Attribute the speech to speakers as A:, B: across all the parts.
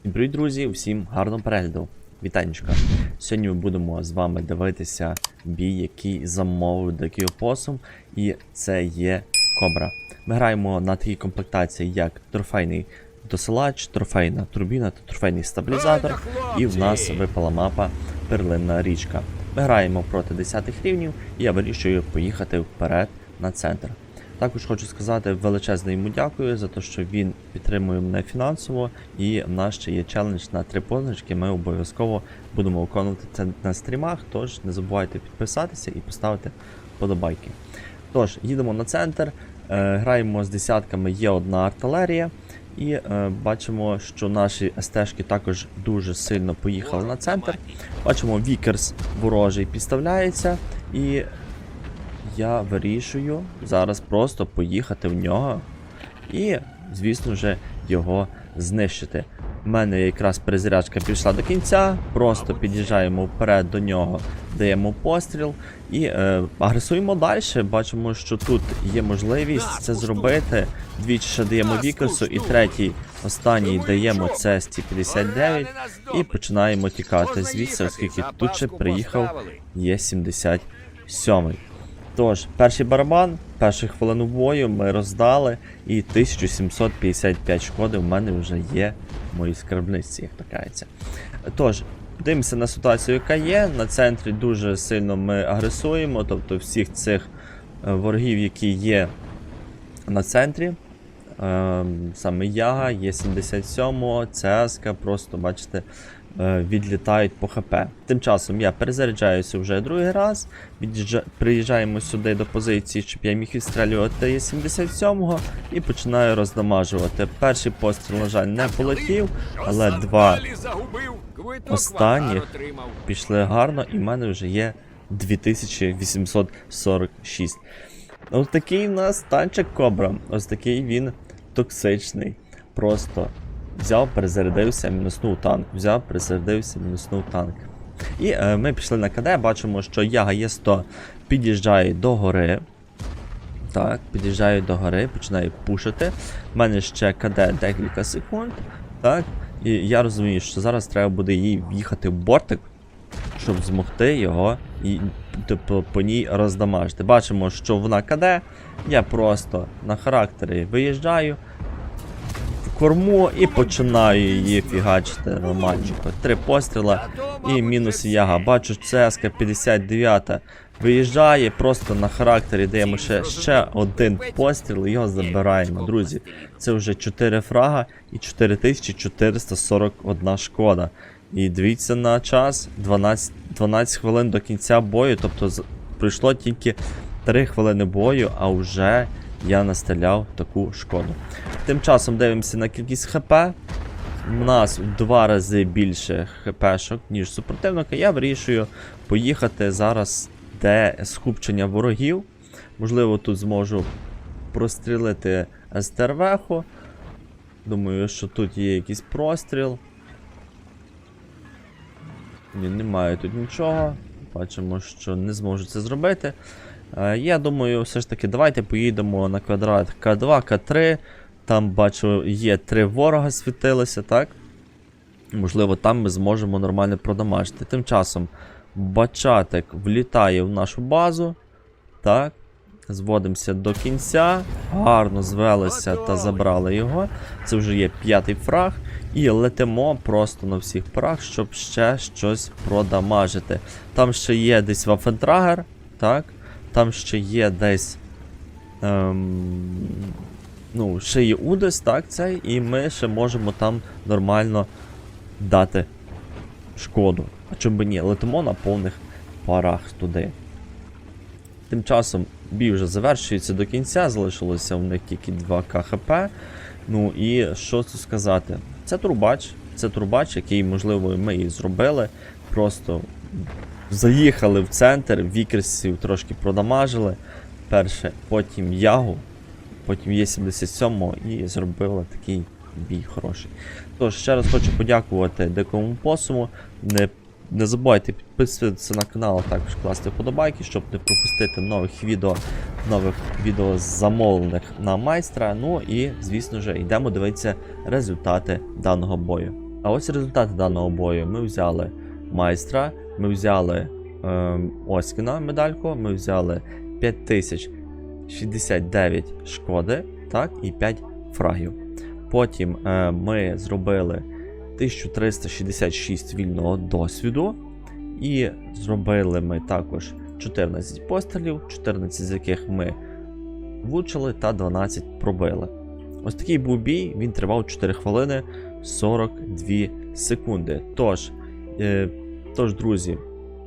A: Всім Привіт, друзі! Всім гарного перегляду! Вітанечка! Сьогодні ми будемо з вами дивитися бій, який замовив дикий опосум, і це є Кобра. Ми граємо на такій комплектації, як трофейний досилач, трофейна турбіна та трофейний стабілізатор. І в нас випала мапа Перлинна річка. Ми граємо проти 10 рівнів, і я вирішую поїхати вперед на центр. Також хочу сказати величезне йому дякую за те, що він підтримує мене фінансово, і в нас ще є челендж на три позначки. Ми обов'язково будемо виконувати це на стрімах. Тож не забувайте підписатися і поставити подобайки. Тож, їдемо на центр, е, граємо з десятками, є одна артилерія, і е, бачимо, що наші СТшки також дуже сильно поїхали на центр. Бачимо, Вікерс ворожий підставляється, і я вирішую зараз просто поїхати в нього і, звісно ж, його знищити. У мене якраз перезарядка пішла до кінця, просто під'їжджаємо вперед до нього, даємо постріл і е, агресуємо далі. Бачимо, що тут є можливість це зробити. Двічі ще даємо Вікерсу, і третій, останній даємо це 59 і починаємо тікати звідси, оскільки тут ще приїхав є 77 Тож, перший барабан, першу хвилину бою ми роздали, і 1755 шкоди в мене вже є в моїй скарбниці, як то кажеться. Тож, дивимося на ситуацію, яка є. На центрі дуже сильно ми агресуємо, тобто всіх цих е, ворогів, які є на центрі. Ем, саме Яга, є 77 ЦСК, просто бачите, відлітають по ХП. Тим часом я перезаряджаюся вже другий раз. Від'їжджа... Приїжджаємо сюди до позиції, щоб я міг відстрілювати є 77-го і починаю роздамажувати. Перший постріл, на жаль, не полетів, але два останніх пішли гарно, і в мене вже є 2846. Ось такий в нас танчик Кобра. Ось такий він токсичний. Просто взяв, перезарядився, мінуснув танк. Взяв, перезарядився, мінуснув танк. І е, ми пішли на КД, бачимо, що Яга є 100 під'їжджає до гори. Так, під'їжджаю до гори, починаю пушити. У мене ще КД декілька секунд. Так. І я розумію, що зараз треба буде їй в'їхати в бортик, щоб змогти його і типу, по ній роздамажити. Бачимо, що вона КД. Я просто на характері виїжджаю корму і починаю її фігачити нормальненько. Три постріла і мінус яга. Бачу, ЦСК 59 виїжджає, просто на характері даємо ще, ще один постріл і його забираємо. Друзі, це вже 4 фрага і 4441 шкода. І дивіться на час 12, 12 хвилин до кінця бою, тобто пройшло тільки 3 хвилини бою, а вже я настріляв таку шкоду. Тим часом дивимося на кількість ХП. У нас в два рази більше ХПшок, ніж супротивника. Я вирішую поїхати зараз, де скупчення ворогів. Можливо, тут зможу прострілити СТРВху. Думаю, що тут є якийсь простріл. Ні, немає тут нічого. Бачимо, що не зможу це зробити. Е, я думаю, все ж таки, давайте поїдемо на квадрат К2, К3. Там бачу, є три ворога світилися, так? Можливо, там ми зможемо нормально продамажити. Тим часом бачатик влітає в нашу базу. Так. Зводимося до кінця. Гарно звелися та забрали його. Це вже є п'ятий фраг. І летимо просто на всіх парах, щоб ще щось продамажити. Там ще є десь Вафентрагер, так? Там ще є десь. Ем, ну, ще є Удес, так, цей, і ми ще можемо там нормально дати шкоду. А чому би ні? Летимо на повних парах туди. Тим часом бій вже завершується до кінця, залишилося в них тільки 2 КХП. Ну і що тут сказати? Це турбач, це турбач, який, можливо, ми і зробили. Просто заїхали в центр, вікерсів трошки продамажили. Перше, потім ягу, потім є 77 і зробили такий бій хороший. Тож, ще раз хочу подякувати дикому посуму. Не, не забувайте підписуватися на канал, а також класти вподобайки, щоб не пропустити нових відео, нових відео замовлених на майстра. Ну і, звісно ж, йдемо дивитися результати даного бою. А ось результати даного бою. Ми взяли майстра, ми взяли ем, Оськіна медальку, ми взяли 5069 шкоди, так, і 5 фрагів. Потім е, ми зробили 1366 вільного досвіду. І зробили ми також 14 пострілів, 14 з яких ми влучили та 12 пробили. Ось такий був бій, він тривав 4 хвилини 42 секунди. Тож, е, тож друзі,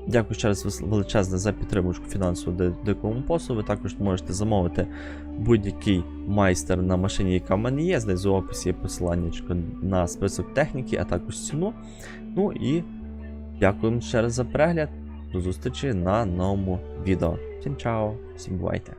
A: дякую ще раз величезне за підтримку фінансову ди- дикому посу. Ви також можете замовити будь-який майстер на машині, яка в мене є. Знизу в описі є посилання на список техніки, а також ціну. Ну і дякуємо ще раз за перегляд. До зустрічі на новому відео. Всім чао, всім бувайте!